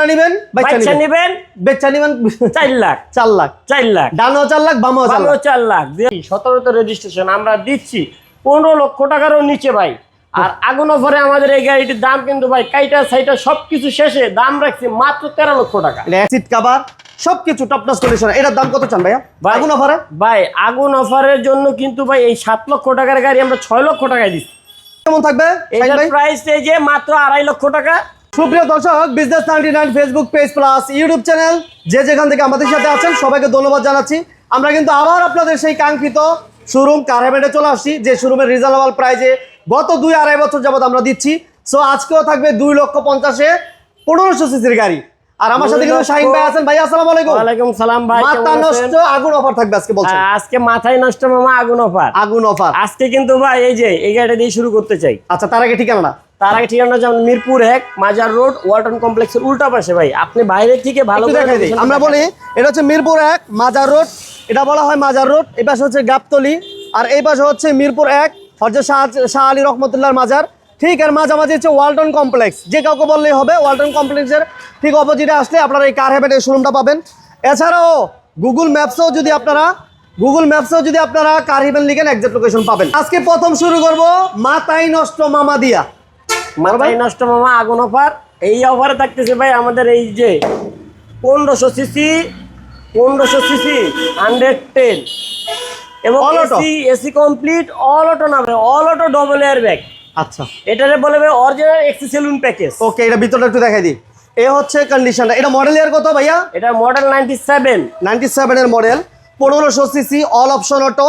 কোনটা নেবেন? বাচ্চা নেবেন। নেবেন। চার লাখ। চার লাখ। চার লাখ। ডানও চার লাখ বামও চার লাখ। সতেরোতে রেজিস্ট্রেশন আমরা দিচ্ছি। পনেরো লক্ষ টাকারও নিচে ভাই। আর আগুন অফারে আমাদের এই গাড়িটির দাম কিন্তু ভাই কাইটা সাইটা সবকিছু শেষে দাম রাখছি মাত্র তেরো লক্ষ টাকা। সিট কাভার সবকিছু কন্ডিশন এটার দাম কত চান ভাইয়া? ভাই- আগুন অফারে? ভাই আগুন অফারের জন্য কিন্তু ভাই এই সাত লক্ষ টাকার গাড়ি আমরা ছয় লক্ষ টাকায় দিচ্ছি। কেমন থাকবে? এটার প্রাইস এই যে মাত্র আড়াই লক্ষ টাকা। সুপ্রিয় দর্শক business ninety nine Facebook page plus YouTube channel যে যেখান থেকে আমাদের সাথে আছেন সবাইকে ধন্যবাদ জানাচ্ছি। আমরা কিন্তু আবার আপনাদের সেই কাঙ্ক্ষিত শোরুম কারহেবেটে চলে আসছি যে শোরুমের রিজনেবল প্রাইজে গত দুই আড়াই বছর যাবত আমরা দিচ্ছি। সো আজকেও থাকবে দুই লক্ষ পঞ্চাশে পনেরোশো সিসির গাড়ি। আর আমার সাথে কিন্তু লক্ষ- শাহিন ভাই আছেন। ভাই আসসালামু আলাইকুম। ওয়ালাইকুম সালাম ভাই মাথা নষ্ট আগুন অফার থাকবে আজকে বলছেন। আজকে মাথায় নষ্ট মামা আগুন অফার আগুন অফার আজকে কিন্তু ভাই এই যে এই গাড়িটা দিয়ে শুরু করতে চাই। আচ্ছা তার আগে ঠিকানা না তার আগে ঠিকানা যেমন মিরপুর এক মাজার রোড ওয়ালটন কমপ্লেক্সের উল্টা পাশে ভাই। আপনি বাইরে থেকে ভালো দেখাই দিই। আমরা বলি এটা হচ্ছে মিরপুর এক মাজার রোড। এটা বলা হয় মাজার রোড। এই পাশে হচ্ছে গাবতলি। আর এই পাশে হচ্ছে মিরপুর এক হচ্ছে শাহ শাহ আলী রহমতুল্লাহর মাজার। ঠিক আর মাঝামাঝি হচ্ছে ওয়ালটন কমপ্লেক্স। যে কাউকে বললেই হবে ওয়ালটন কমপ্লেক্সের ঠিক অপোজিটে আসলে আপনারা এই কার হ্যাবেটের শোরুমটা পাবেন। এছাড়াও গুগল ম্যাপসেও যদি আপনারা গুগল ম্যাপসেও যদি আপনারা কার হেভেন লিখেন একজ্যাক্ট লোকেশন পাবেন। আজকে প্রথম শুরু করব মাতাই নষ্ট মামা দিয়া। মাথায় নষ্ট মামা আগুন অফার। এই অফারে থাকতেছে ভাই আমাদের এই যে পনেরোশো সিসি পনেরোশো সিসি হান্ড্রেড টেন এবং? AC AC complete all auto না ভাই all auto double air bag আচ্ছা। এটারে বলে ভাই অরিজিনাল এক্সি সেলুন প্যাকেজ ওকে এটা ভিতরটা একটু দেখাই দিই। এ হচ্ছে কন্ডিশনটা এটা মডেল ইয়ার কত ভাইয়া? এটা মডেল নাইনটি সেভেন নাইনটি সেভেনের মডেল পনেরোশো সিসি অল অপশন অটো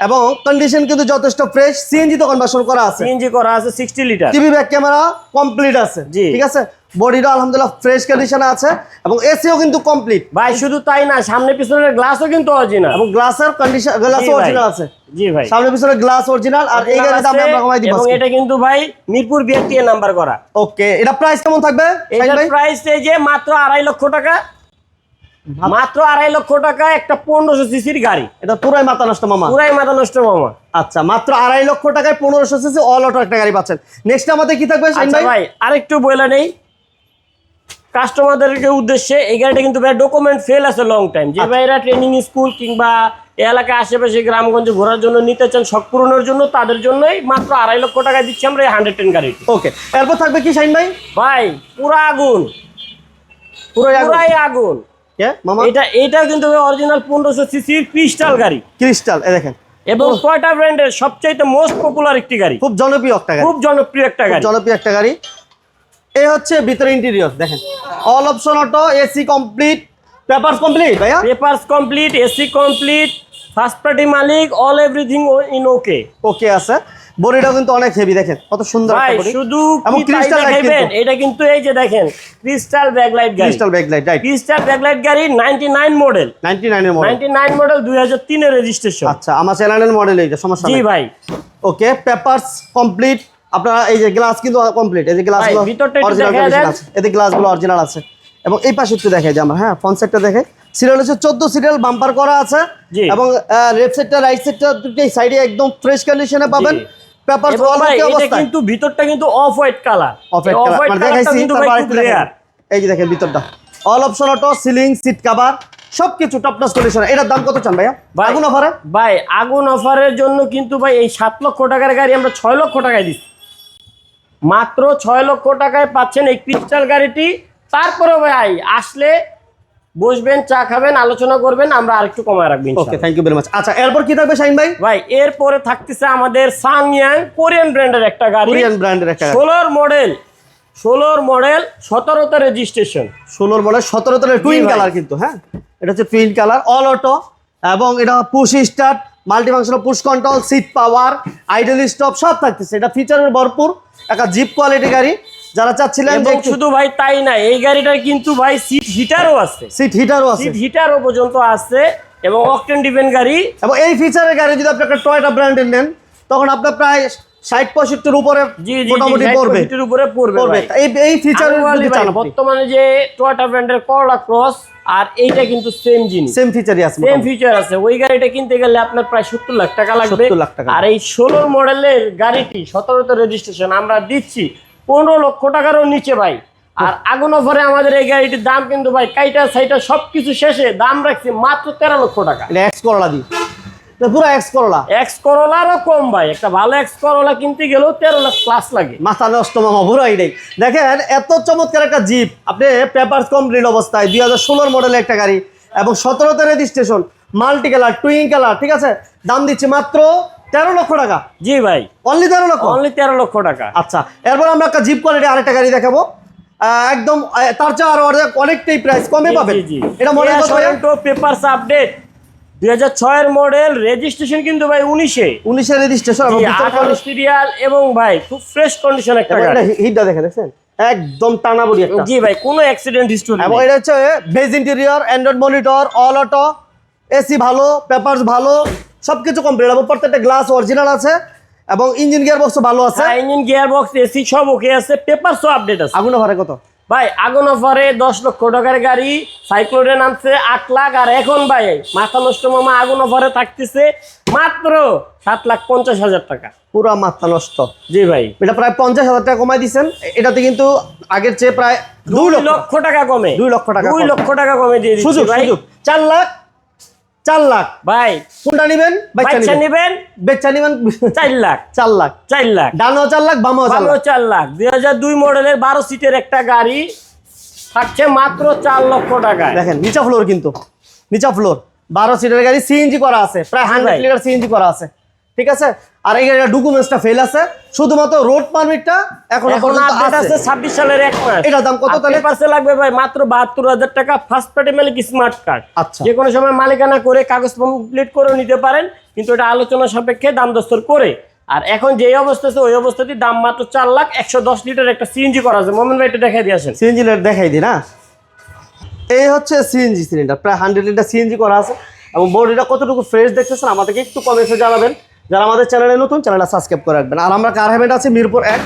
এবং কন্ডিশন কিন্তু যথেষ্ট ফ্রেশ সিএনজি তো কনভার্সন করা আছে। সিএনজি করা আছে sixty litre TV back camera complete আছে। ঠিক আছে? বডিটা আলহামদুলিল্লাহ ফ্রেশ কন্ডিশনে আছে এবং এসিও কিন্তু কমপ্লিট ভাই শুধু তাই না সামনে পিছনের গ্লাসও কিন্তু অরিজিনাল এবং গ্লাসের কন্ডিশন গ্লাস অরিজিনাল আছে। জি ভাই। সামনে পিছনে গ্লাস অরিজিনাল আর এই গাড়ির দাম আমরা কমাই দিব এবং এটা কিন্তু ভাই মিরপুর বিআরটি নাম্বার করা। ওকে এটা প্রাইস কেমন থাকবে? ভাই? প্রাইস এই যে মাত্র আড়াই লক্ষ টাকা। মাত্র আড়াই লক্ষ টাকা একটা পনেরোশো সিসির গাড়ি। এটা পুরাই মাথা নষ্ট মামা। পুরাই মাথা নষ্ট মামা। আচ্ছা মাত্র আড়াই লক্ষ টাকায় পনেরোশো সিসি অল অটো একটা গাড়ি পাচ্ছেন। নেক্সট আমাদের কি থাকবে আচ্ছা ভাই? আরেকটু বলে নেই। কাস্টমারদেরকে উদ্দেশ্যে এই গাড়িটা কিন্তু ভাই ডকুমেন্ট ফেল আছে লং টাইম আচ্ছা। যে ভাইরা ট্রেনিং স্কুল কিংবা এই এলাকায় আশেপাশে গ্রামগঞ্জে ঘোরার জন্য নিতে চান শখ পূরণের জন্য তাদের জন্যই মাত্র আড়াই লক্ষ টাকায় দিচ্ছি আমরা এই হান্ড্রেড টেন গাড়ি ওকে এরপর থাকবে কি শাহিন ভাই? ভাই পুরা আগুন। পুরোই আগুন। পুরাই আগুন। এটা এটা কিন্তু অরিজিনাল পনেরোশো সিসির ক্রিস্টাল গাড়ি। ক্রিস্টাল দেখেন। এবং টয়টা ব্র্যান্ডের সবচাইতে মোস্ট পপুলার একটি গাড়ি। খুব জনপ্রিয় একটা গাড়ি। খুব জনপ্রিয় একটা গাড়ি। জনপ্রিয় একটা গাড়ি। এই হচ্ছে ভিতরে ইন্টেরিয়র দেখেন। All option auto AC complete papers complete ভাইয়া? Papers complete AC complete first party Malik all everything in okay okay আছে। বডিটা কিন্তু অনেক হেভি দেখেন। কত সুন্দর ভাই শুধু এবং কি তাই crystal কিন্তু। এটা কিন্তু এই যে দেখেন ক্রিস্টাল ব্যাকলাইট গাড়ি। Crystal backlight right crystal backlight গাড়ি 99 মডেল 99 এর মডেল 99 মডেল 2003 এর রেজিস্ট্রেশন আচ্ছা আমার চ্যানেলের মডেল এইটা সমস্যা জি ভাই। ওকে পেপারস কমপ্লিট আপনারা এই যে গ্লাস কিন্তু কমপ্লিট এই যে গ্লাসগুলো ভিতরটা একটু অরিজিনাল। আছে। এতে গ্লাসগুলো অরিজিনাল আছে। এবং এই পাশে একটু দেখাই যে আমরা হ্যাঁ ফ্রন্ট সাইডটা দেখে সিরিয়াল হচ্ছে 14 সিরিয়াল বাম্পার করা আছে। এবং লেফট সাইডটা রাইট সাইডটা দুটোই সাইডে একদম ফ্রেশ কন্ডিশনে পাবেন। জি। পেপারস এবং অল ভাই ওকে এটা অবস্থায়? কিন্তু ভিতরটা কিন্তু off white colour off white colour মানে দেখাইছি তারপর ভাই আরেকটু খুব দেখেন রেয়ার এই যে দেখেন ভিতরটা। All option auto ceiling seat cover সবকিছু কন্ডিশন এটার দাম কত চান ভাইয়া? ভাই, আগুন অফারে ভাই আগুন অফারের জন্য কিন্তু ভাই এই সাত লক্ষ টাকার গাড়ি আমরা ছয় লক্ষ টাকায় দিচ্ছি। মাত্র ছয় লক্ষ টাকায় পাচ্ছেন এই ক্রিস্টাল গাড়িটি। তারপরে ভাই আসলে বসবেন চা খাবেন আলোচনা করবেন আমরা আরেকটু কমায় রাখব okay thank you very much আচ্ছা এরপর কি থাকবে শাহিন ভাই? ভাই এরপরে থাকতেছে আমাদের সাংয়াং কোরিয়ান ব্র্যান্ডের একটা গাড়ি। কোরিয়ান ব্র্যান্ডের একটা গাড়ি। ষোলোর মডেল ষোলোর মডেল সতেরোতে রেজিস্ট্রেশন ষোলোর মডেল সতেরো তলের টুইন কালার কিন্তু হ্যাঁ? এটা হচ্ছে টুইন কালার অল অটো এবং এটা push start multifunctional push control seat power idle stop সব থাকতেছে। এটা ফিচারের ভরপুর একটা জিপ কোয়ালিটি গাড়ি। যারা চাচ্ছিলেন যে শুধু ভাই তাই না এই গাড়িটার কিন্তু ভাই সিট হিটারও আছে। সিট হিটারও আছে। সিট হিটারও পর্যন্ত আছে এবং অকটেন ডিপেন্ড গাড়ি। এবং এই ফিচারের গাড়ি যদি আপনি একটা টয়টা ব্র্যান্ডের নেন তখন আপনার প্রায় ষাট পঁয়ষট্টির উপরে মোটামুটি পড়বে। উপরে পড়বে। এই এই চান বর্তমানে যে টয়টা ব্র্যান্ডের করলা ক্রস আর এইটা কিন্তু সেম জিনিস। সেম ফিচারই আছে সেম ফিচার আছে। ওই গাড়িটা কিনতে গেলে আপনার প্রায় সত্তর লাখ টাকা লাগবে। 70 লাখ টাকা। আর এই ষোলোর মডেলের গাড়িটি সতেরোতে রেজিস্ট্রেশন আমরা দিচ্ছি পনেরো লক্ষ টাকারও নিচে ভাই। আর আগুন অফারে আমাদের এই গাড়িটির দাম কিন্তু ভাই কাইটা সাইটা সবকিছু শেষে দাম রাখছি মাত্র তেরো লক্ষ টাকা। এক্স করলা এটা পুরো এক্স করলা এক্স করোলারও কম ভাই একটা ভালো এক্স করোলা কিনতে গেলেও তেরো লাখ প্লাস লাগে। মাথা নষ্ট মামা পুরো এটাই দেখেন এত চমৎকার একটা জিপ আপনি পেপারস কমপ্লিট অবস্থায় দুই হাজার ষোলোর মডেলের একটা গাড়ি এবং সতেরোতে রেজিস্ট্রেশন মাল্টি কালার টুইং কালার ঠিক আছে? দাম দিচ্ছি মাত্র তেরো লক্ষ টাকা। জি ভাই। অনলি তেরো লক্ষ? অনলি তেরো লক্ষ টাকা। আচ্ছা এরপর আমরা একটা জিপ কোয়ালিটি আরেকটা গাড়ি দেখাবো। একদম তার চেয়ে আরও অনেক- অনেকটাই প্রাইস কমে পাবেন। এটা মনে ভাইয়া? পেপারস আপডেট দুই হাজার ছয়ের মডেল রেজিস্ট্রেশন কিন্তু ভাই উনিশে। উনিশের রেজিস্ট্রেশন এবং সিরিয়াল এবং ভাই খুব ফ্রেশ কন্ডিশন একটা হিটটা দেখে দেখছেন? একদম টানা বডি একটা। জি ভাই কোনো অ্যাক্সিডেন্ট হিস্টোরি এবং এটা হচ্ছে beige interior Android monitor all auto AC ভালো পেপারস ভালো সবকিছু কমপ্লিট এবং প্রত্যেকটা গ্লাস অরিজিনাল আছে এবং ইঞ্জিন গিয়ার বক্স ভালো আছে। ইঞ্জিন গিয়ার বক্স এসি সব ওকে আছে পেপারসও আপডেট আছে। আগুন ভাড়া কত? ভাই আগুন অফারে দশ লক্ষ টাকার গাড়ি সাইক্লোডে নামছে আট লাখ আর এখন ভাই মাথা নষ্ট মামা আগুন অফারে থাকতেছে মাত্র সাত লাখ পঞ্চাশ হাজার টাকা। পুরো মাথা নষ্ট। জি ভাই। এটা প্রায় পঞ্চাশ হাজার টাকা কমাই দিচ্ছেন এটাতে কিন্তু আগের চেয়ে প্রায় দুই লক্ষ। টাকা কমে। দুই লক্ষ টাকা দুই লক্ষ টাকা কমে দিয়ে সুযোগ। চার লাখ চার লাখ। ভাই। কোনটা নিবেন? বাচ্চা নিবেন। বেচা নিবেন চার লাখ। চার লাখ। চার লাখ। ডানো চার লাখ বামো চার লাখ। চার লাখ। দুই হাজার দুই মডেলের বারো সিটের একটা গাড়ি থাকছে মাত্র চার লক্ষ টাকা দেখেন নিচা ফ্লোর কিন্তু। নিচা ফ্লোর বারো সিটের গাড়ি সিএনজি করা আছে। প্রায় হান্ড্রেড। লিটার সিএনজি করা আছে। ঠিক আছে? আর এই গাড়িটা ডকুমেন্টসটা ফেল আছে। শুধুমাত্র রোড পারমিটটা এখনও আপডেট আছে। আছে ছাব্বিশ সালের এক মাস। এটার দাম কত তাহলে? পার্সে লাগবে ভাই মাত্র বাহাত্তর হাজার টাকা ফার্স্ট পার্টি মালিক স্মার্ট কার্ড আচ্ছা। যে কোনো সময় মালিকানা করে কাগজ কমপ্লিট করে নিতে পারেন কিন্তু এটা আলোচনা সাপেক্ষে দাম দস্তর করে। আর এখন যে অবস্থা আছে ওই অবস্থাতে দাম মাত্র চার লাখ একশো দশ লিটার একটা সিএনজি করা আছে। মোমেন ভাই এটা দেখাই দিয়ে আসেন। সিএনজি দেখাই দিই না? এই হচ্ছে সিএনজি সিলিন্ডার প্রায় হান্ড্রেড লিটার সিএনজি করা আছে। এবং বডিটা কতটুকু ফ্রেশ দেখতেছেন আমাদেরকে একটু কমেন্টে জানাবেন। যারা আমাদের চ্যানেলে নতুন চ্যানেলটা সাবস্ক্রাইব করে রাখবেন। আর আমরা কার হেভেন্ট আছে? মিরপুর এক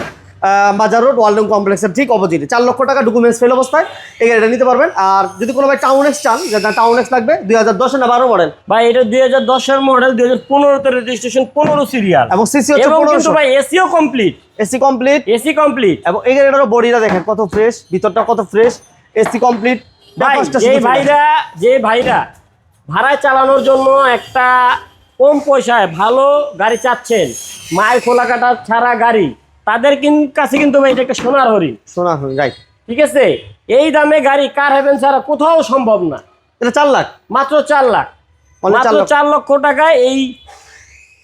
বাজার রোড ওয়ার্ল্ড কমপ্লেক্সের ঠিক অপোজিটে। চার লক্ষ টাকা ডকুমেন্টস ফেল অবস্থায় এই গাড়িটা নিতে পারবেন। আর যদি কোনো ভাই টাউন এক্স চান যেটা টাউন এক্স লাগবে দুই হাজার দশে না বারো মডেল ভাই এটা দুই হাজার দশের মডেল দুই হাজার পনেরোতে রেজিস্ট্রেশন পনেরো সিরিয়াল এবং সিসি হচ্ছে ভাই SEO complete AC complete AC complete এবং এই গাড়িটারও বডিটা দেখেন কত ফ্রেশ ভিতরটা কত ফ্রেশ এসি কমপ্লিট ভাইরা যে ভাইরা ভাড়ায় চালানোর জন্য একটা কম পয়সায় ভালো গাড়ি চাচ্ছেন মায়ের খোলা কাটা ছাড়া গাড়ি তাদের কিন- কাছে কিন্তু ভাই এটা একটা সোনার হরিণ। শোনা রাইট ঠিক আছে? এই দামে গাড়ি কার হেভেন ছাড়া কোথাও সম্ভব না। এটা চার লাখ। মাত্র চার লাখ। মাত্র লক্ষ। চার লক্ষ টাকায় এই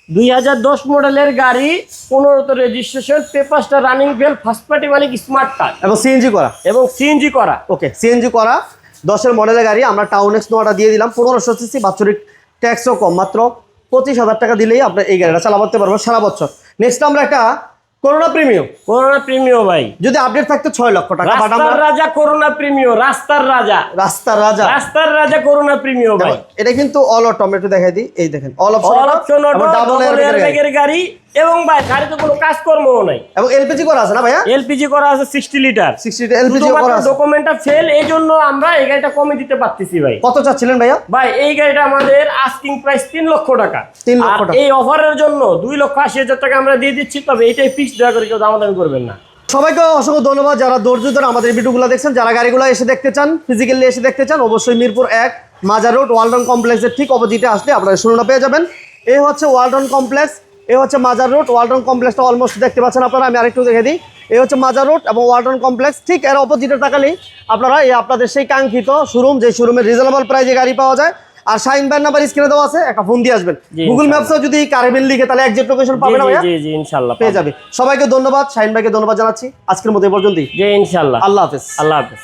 দুই হাজার দশ মডেলের গাড়ি পনেরোতে রেজিস্ট্রেশন পেপারসটা রানিং বেল ফার্স্ট পার্টি মালিক স্মার্ট কার্ড এবং সিএনজি করা। এবং সিএনজি করা। ওকে সিএনজি করা দশের মডেলের গাড়ি আমরা টাউন এক্স নোয়াটা দিয়ে দিলাম পনেরোশো সিসি বাৎসরিক ট্যাক্সও কম মাত্র পঁচিশ হাজার টাকা দিলেই আপনার এই গাড়িটা চালাতে পারব সারা বছর। নেক্সট আমরা একটা করোনা প্রিমিয়াম করোনা প্রিমিও ভাই। যদি আপডেট থাকতো ছয় লক্ষ টাকা রাস্তার রাজা করোনা প্রিমিয়াম রাস্তার রাজা। রাস্তার রাজা। রাস্তার রাজা করোনা প্রিমিয়াম ভাই। এটা কিন্তু অল টমেটো দেখাই দিই। এই দেখেন অল অল অপশন ডাবল এয়ারব্যাগের গাড়ি। এবং ভাই গাড়িতে কোনো কাজকর্মও নাই। এবং এলপিজি করা আছে না ভাইয়া? এলপিজি করা আছে সিক্সটি লিটার সিক্সটি এলপিজি করা আছে। ডকুমেন্টটা ফেল এই জন্য আমরা এই গাড়িটা কমে দিতে পারতেছি ভাই। কত চাচ্ছিলেন ভাইয়া? ভাই এই গাড়িটা আমাদের আস্কিং প্রাইস তিন লক্ষ টাকা। তিন লক্ষ টাকা। এই অফারের জন্য দুই লক্ষ আশি হাজার টাকা আমরা দিয়ে দিচ্ছি তবে এটাই ফিক্স দয়া করে কেউ দামাদামি করবেন না। সবাইকে অসংখ্য ধন্যবাদ যারা ধৈর্য ধরে আমাদের ভিডিওগুলো দেখছেন। যারা গাড়িগুলো এসে দেখতে চান ফিজিক্যালি এসে দেখতে চান অবশ্যই মিরপুর এক মাজার রোড ওয়ালটন কমপ্লেক্সের ঠিক অপোজিটে আসলে আপনারা শুরুটা পেয়ে যাবেন। এই হচ্ছে ওয়ালটন কমপ্লেক্স এই হচ্ছে মাজার রোড ওয়ালটন কমপ্লেক্সটা অলমোস্ট দেখতে পাচ্ছেন আপনারা আমি আরেকটু দেখে দিই। এই হচ্ছে মাজার রোড এবং ওয়ালটন কমপ্লেক্স ঠিক এর অপোজিটে তাকালেই আপনারা এই আপনাদের সেই কাঙ্ক্ষিত শোরুম যে শোরুমে রিজনেবল প্রাইজে গাড়ি পাওয়া যায়। আর শাইন ব্যান নাম্বার স্ক্রিনে দেওয়া আছে একটা ফোন দিয়ে আসবেন। গুগল ইনশাআল্লাহ। ম্যাপসেও যদি কারেবেন লিখে তাহলে একজেক্ট লোকেশন জি পাবে না জি ভাইয়া। জি জি ইনশাল্লাহ পেয়ে যাবে। সবাইকে ধন্যবাদ শাহিন ভাইকে ধন্যবাদ জানাচ্ছি। আজকের মতো এই পর্যন্তই। জি ইনশাল্লাহ। আল্লাহ হাফেজ। আল্লাহ হাফেজ।